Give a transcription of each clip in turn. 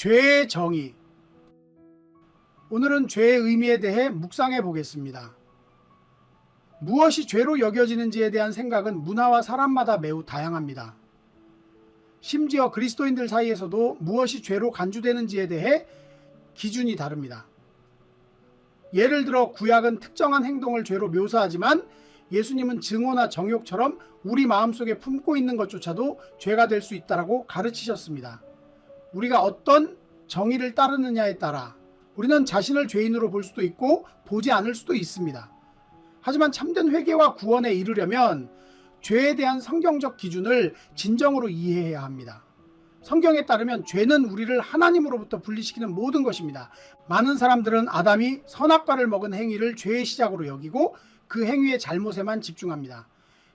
죄의 정의. 오늘은 죄의 의미에 대해 묵상해 보겠습니다. 무엇이 죄로 여겨지는지에 대한 생각은 문화와 사람마다 매우 다양합니다. 심지어 그리스도인들 사이에서도 무엇이 죄로 간주되는지에 대해 기준이 다릅니다. 예를 들어 구약은 특정한 행동을 죄로 묘사하지만 예수님은 증오나 정욕처럼 우리 마음속에 품고 있는 것조차도 죄가 될 수 있다라고 가르치셨습니다. 우리가 어떤 정의를 따르느냐에 따라 우리는 자신을 죄인으로 볼 수도 있고 보지 않을 수도 있습니다. 하지만 참된 회개와 구원에 이르려면 죄에 대한 성경적 기준을 진정으로 이해해야 합니다. 성경에 따르면 죄는 우리를 하나님으로부터 분리시키는 모든 것입니다. 많은 사람들은 아담이 선악과를 먹은 행위를 죄의 시작으로 여기고 그 행위의 잘못에만 집중합니다.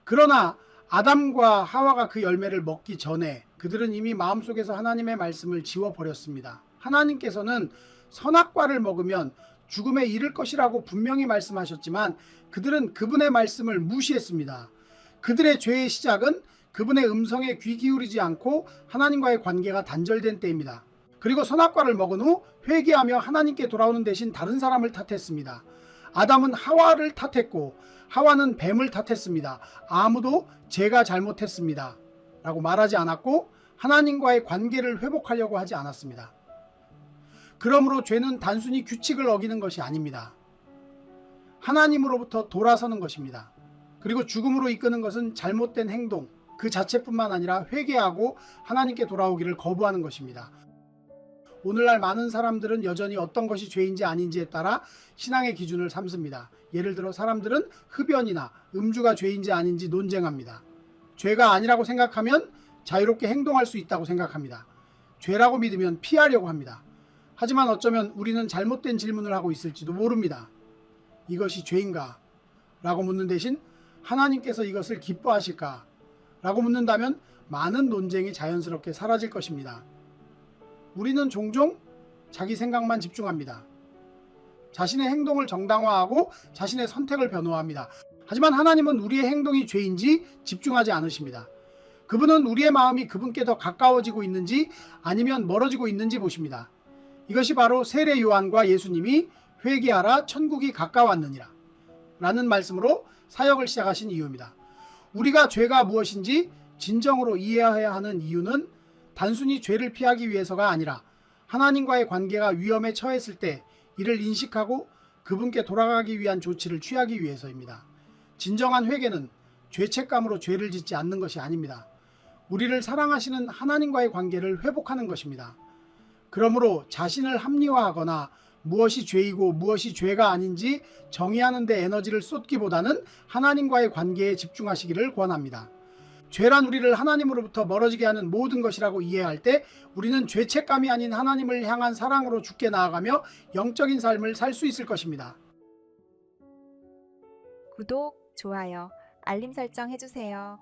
그러나 아담과 하와가 그 열매를 먹기 전에 그들은 이미 마음속에서 하나님의 말씀을 지워버렸습니다. 하나님께서는 선악과를 먹으면 죽음에 이를 것이라고 분명히 말씀하셨지만 그들은 그분의 말씀을 무시했습니다. 그들의 죄의 시작은 그분의 음성에 귀 기울이지 않고 하나님과의 관계가 단절된 때입니다. 그리고 선악과를 먹은 후 회개하며 하나님께 돌아오는 대신 다른 사람을 탓했습니다. 아담은 하와를 탓했고 하와는 뱀을 탓했습니다. 아무도 제가 잘못했습니다. 라고 말하지 않았고 하나님과의 관계를 회복하려고 하지 않았습니다. 그러므로 죄는 단순히 규칙을 어기는 것이 아닙니다. 하나님으로부터 돌아서는 것입니다. 그리고 죽음으로 이끄는 것은 잘못된 행동, 그 자체뿐만 아니라 회개하고 하나님께 돌아오기를 거부하는 것입니다. 오늘날 많은 사람들은 여전히 어떤 것이 죄인지 아닌지에 따라 신앙의 기준을 삼습니다. 예를 들어 사람들은 흡연이나 음주가 죄인지 아닌지 논쟁합니다. 죄가 아니라고 생각하면 자유롭게 행동할 수 있다고 생각합니다. 죄라고 믿으면 피하려고 합니다. 하지만 어쩌면 우리는 잘못된 질문을 하고 있을지도 모릅니다. 이것이 죄인가? 라고 묻는 대신 하나님께서 이것을 기뻐하실까? 라고 묻는다면 많은 논쟁이 자연스럽게 사라질 것입니다. 우리는 종종 자기 생각만 집중합니다. 자신의 행동을 정당화하고 자신의 선택을 변호합니다. 하지만 하나님은 우리의 행동이 죄인지 집중하지 않으십니다. 그분은 우리의 마음이 그분께 더 가까워지고 있는지 아니면 멀어지고 있는지 보십니다. 이것이 바로 세례 요한과 예수님이 회개하라 천국이 가까웠느니라 라는 말씀으로 사역을 시작하신 이유입니다. 우리가 죄가 무엇인지 진정으로 이해해야 하는 이유는 단순히 죄를 피하기 위해서가 아니라 하나님과의 관계가 위험에 처했을 때 이를 인식하고 그분께 돌아가기 위한 조치를 취하기 위해서입니다. 진정한 회개는 죄책감으로 죄를 짓지 않는 것이 아닙니다. 우리를 사랑하시는 하나님과의 관계를 회복하는 것입니다. 그러므로 자신을 합리화하거나 무엇이 죄이고 무엇이 죄가 아닌지 정의하는 데 에너지를 쏟기보다는 하나님과의 관계에 집중하시기를 권합니다. 죄란 우리를 하나님으로부터 멀어지게 하는 모든 것이라고 이해할 때 우리는 죄책감이 아닌 하나님을 향한 사랑으로 죽게 나아가며 영적인 삶을 살 수 있을 것입니다. 구독, 좋아요, 알림 설정 해주세요.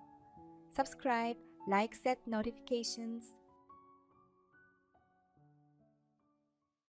Subscribe, like, set notifications.